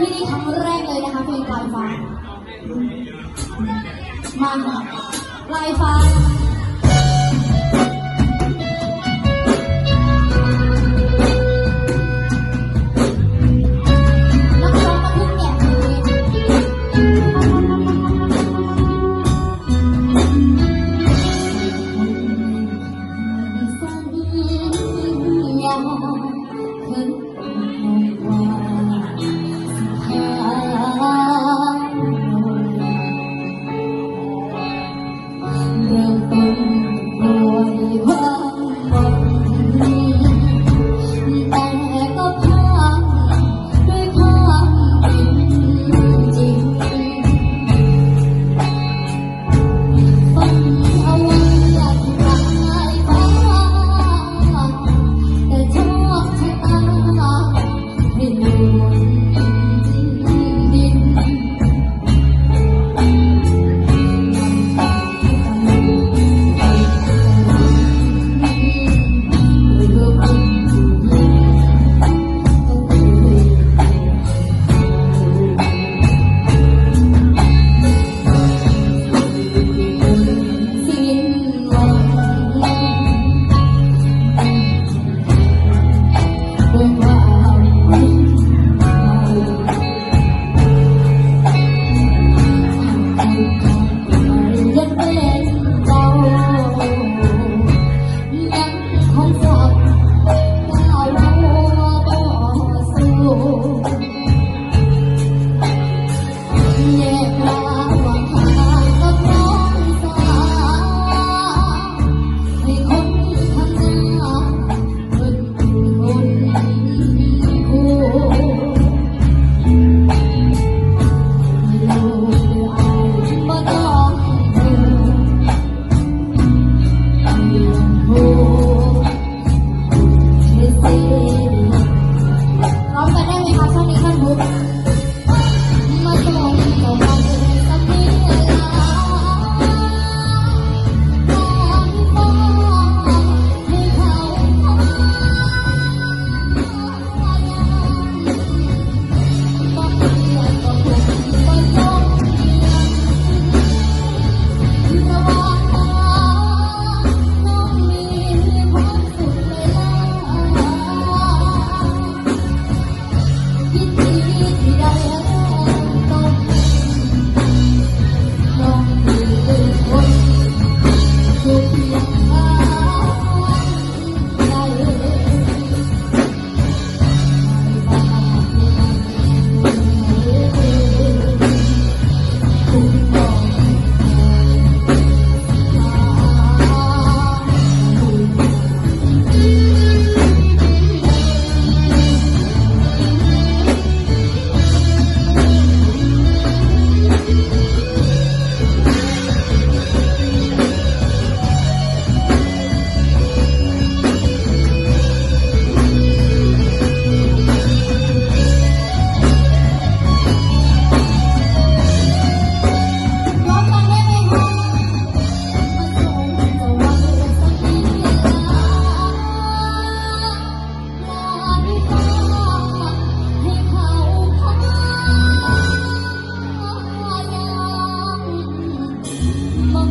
ที่นี่ครั้งแรกเลยนะคะเพลงปลายฟ้า มาค่ะปลายฟ้า 红色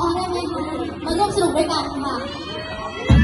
เอาได้ไหมมาร่วมสนุกด้วยกันค่ะ